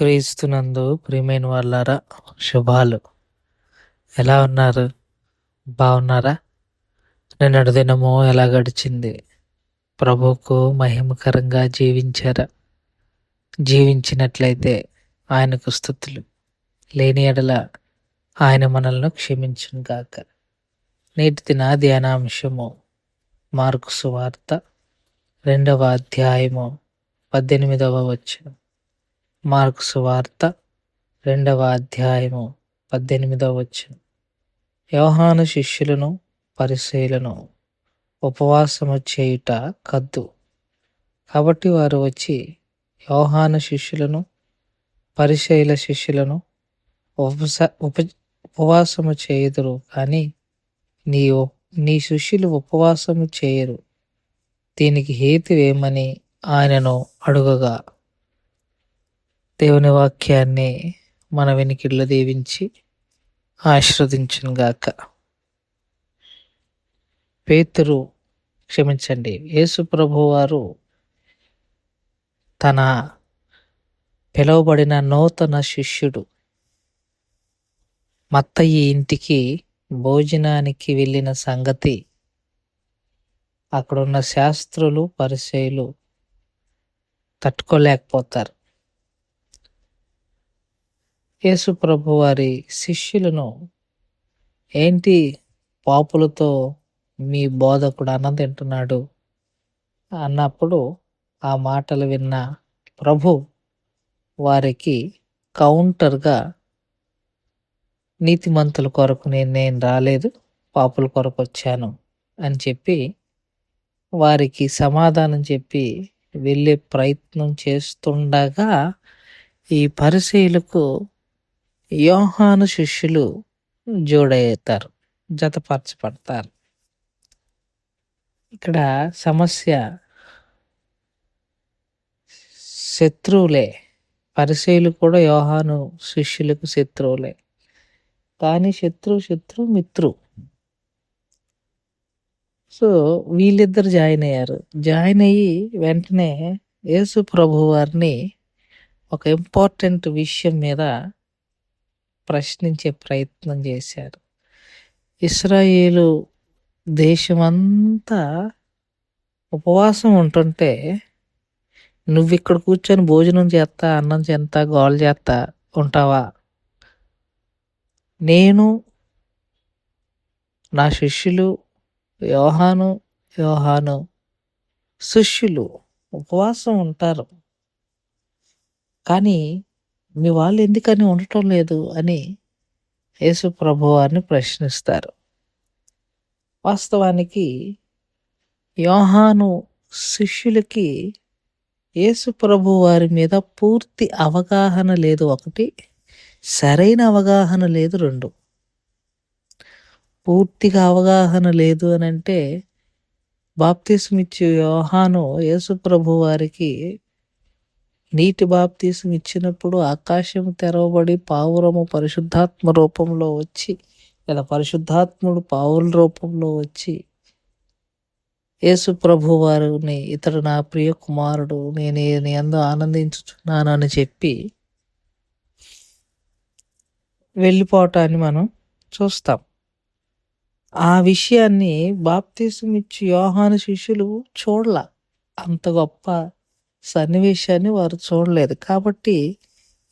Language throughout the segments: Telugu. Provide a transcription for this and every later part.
క్రీస్తునందు ప్రియమైన వాళ్ళారా శుభాలు. ఎలా ఉన్నారు? బాగున్నారా నిన్నటి దినము ఎలా గడిచింది? ప్రభువుకు మహిమకరంగా జీవించారా? జీవించినట్లయితే ఆయనకు స్థుతులు. లేని ఎడల ఆయన మనల్ని క్షమించును గాక. నేటి దిన ధ్యానాంశము మార్కు సువార్త రెండవ అధ్యాయము పద్దెనిమిదవ వచ్చిన మార్క్స్ వార్త రెండవ అధ్యాయము పద్దెనిమిదవ వచ్చిన వ్యవహాన శిష్యులను పరిశీలను ఉపవాసము చేయుట కద్దు. కాబట్టి వారు వచ్చి వ్యవహాన శిష్యులను పరిశైల శిష్యులను ఉపస ఉప ఉపవాసము చేయుదురు. కానీ నీ నీ శిష్యులు ఉపవాసము చేయరు. దీనికి హేతు ఏమని ఆయనను అడుగగా. దేవుని వాక్యాన్ని మన వెనికిళ్ళు దీవించి ఆశీర్వదించునుగాక. పేతురు క్షమించండి. యేసు ప్రభువారు తన పిలువబడిన నూతన శిష్యుడు. మత్తయ్య ఇంటికి భోజనానికి వెళ్ళిన సంగతి అక్కడున్న శాస్త్రులు పరిచయులు తట్టుకోలేకపోతారు. యేసు ప్రభు వారి శిష్యులను ఏంటి పాపులతో మీ బోధకుడు అన్నం తింటున్నాడు అన్నప్పుడు ఆ మాటలు విన్న ప్రభు వారికి కౌంటర్గా నీతిమంతుల కొరకు నేను నేను రాలేదు పాపుల కొరకు వచ్చాను అని చెప్పి వారికి సమాధానం చెప్పి వెళ్ళే ప్రయత్నం చేస్తుండగా ఈ పరిశీలకు యోహాను శిష్యులు జోడవుతారు జతపరచబడతారు. ఇక్కడ సమస్య శత్రువులే. పరిశీలు కూడా యోహాను శిష్యులకు శత్రువులే. కానీ శత్రు శత్రు మిత్రు. సో వీళ్ళిద్దరు జాయిన్ అయ్యారు. జాయిన్ అయ్యి వెంటనే యేసు ప్రభు వారిని ఒక ఇంపార్టెంట్ విషయం మీద ప్రశ్నించే ప్రయత్నం చేశారు. ఇస్రాయేలు దేశమంతా ఉపవాసం ఉంటుంటే నువ్వు ఇక్కడ కూర్చొని భోజనం చేస్తా అన్నం చేస్తా గోల్ చేస్తా ఉంటావా? నేను నా శిష్యులు యోహాను యోహాను శిష్యులు ఉపవాసం ఉంటారు. కానీ మీ వాళ్ళు ఎందుకని ఉండటం లేదు అని యేసు ప్రభువారిని ప్రశ్నిస్తారు. వాస్తవానికి యోహాను శిష్యులకి యేసు ప్రభు వారి మీద పూర్తి అవగాహన లేదు ఒకటి సరైన అవగాహన లేదు రెండు. పూర్తిగా అవగాహన లేదు అని అంటే బాప్తిస్మిచ్చు యోహాను యేసు ప్రభు వారికి నీటి బాప్తీసం ఇచ్చినప్పుడు ఆకాశం తెరవబడి పావురము పరిశుద్ధాత్మ రూపంలో వచ్చి లేదా పరిశుద్ధాత్ముడు పావుల రూపంలో వచ్చి యేసు ప్రభు వారిని ఇతడు నా ప్రియ కుమారుడు నేను నీ ఆనందించుతున్నాను అని చెప్పి వెళ్ళిపోవటాన్ని మనం చూస్తాం. ఆ విషయాన్ని బాప్తీసం ఇచ్చి యోహాను శిష్యులు చూడల. అంత గొప్ప సన్నివేశాన్ని వారు చూడలేదు. కాబట్టి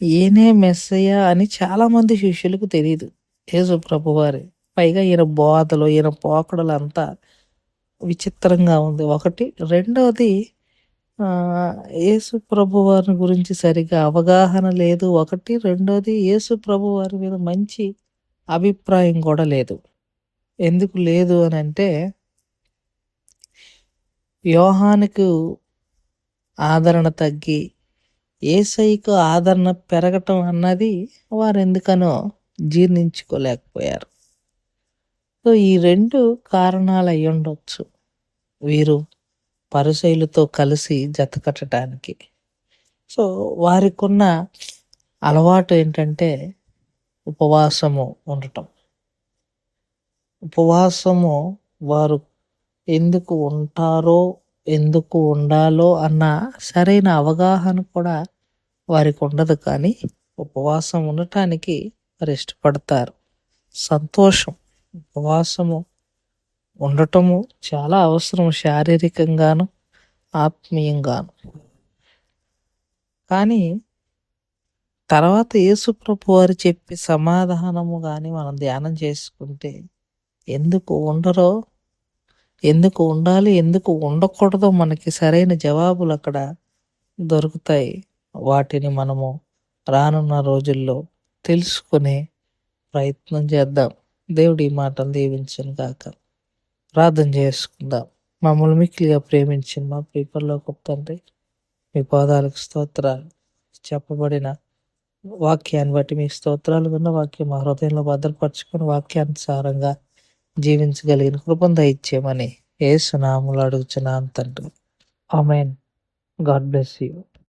ఈయనే మెస్సయ్య అని చాలామంది శిష్యులకు తెలియదు యేసు ప్రభు వారి పైగా ఈయన బోధలు ఈయన పోకడలు అంతా విచిత్రంగా ఉంది. ఒకటి. రెండవది యేసు ప్రభు వారిని గురించి సరిగా అవగాహన లేదు. ఒకటి. రెండోది యేసు ప్రభు వారి మీద మంచి అభిప్రాయం కూడా లేదు. ఎందుకు లేదు అని అంటే వ్యూహానికి ఆదరణ తగ్గి ఏసైకు ఆదరణ పెరగటం అన్నది వారు ఎందుకనో జీర్ణించుకోలేకపోయారు. సో ఈ రెండు కారణాలు అయి ఉండొచ్చు వీరు పరుశైలతో కలిసి జతకట్టడానికి సో వారికి ఉన్న అలవాటు ఏంటంటే ఉపవాసము ఉండటం. ఉపవాసము వారు ఎందుకు ఉంటారో ఎందుకు ఉండాలో అన్న సరైన అవగాహన కూడా వారికి ఉండదు. కానీ ఉపవాసం ఉండటానికి వారు ఇష్టపడతారు. సంతోషం ఉపవాసము ఉండటము చాలా అవసరం శారీరకంగాను ఆత్మీయంగాను. కానీ తర్వాత యేసుప్రభు వారు చెప్పి సమాధానము కానీ మనం ధ్యానం చేసుకుంటే ఎందుకు ఉండరో ఎందుకు ఉండాలి ఎందుకు ఉండకూడదో మనకి సరైన జవాబులు అక్కడ దొరుకుతాయి. వాటిని మనము రానున్న రోజుల్లో తెలుసుకునే ప్రయత్నం చేద్దాం. దేవుడి ఈ మాటలు దీవించను కాక ప్రార్థన చేసుకుందాం. మమ్మల్ని మిక్కిలిగా ప్రేమించిన మా ప్రీపర్లో గొప్ప తండ్రి మీ పాదాలకు స్తోత్రాలు. చెప్పబడిన వాక్యాన్ని బట్టి మీ స్తోత్రాలు విన్న వాక్యం మా హృదయంలో భద్రపరచుకొని వాక్యానుసారంగా జీవించగలిగిన కృపను దయచేయమని ఏ సునాములు అడుగుచున్నాను తండ్రి. ఆమెన్. God bless you.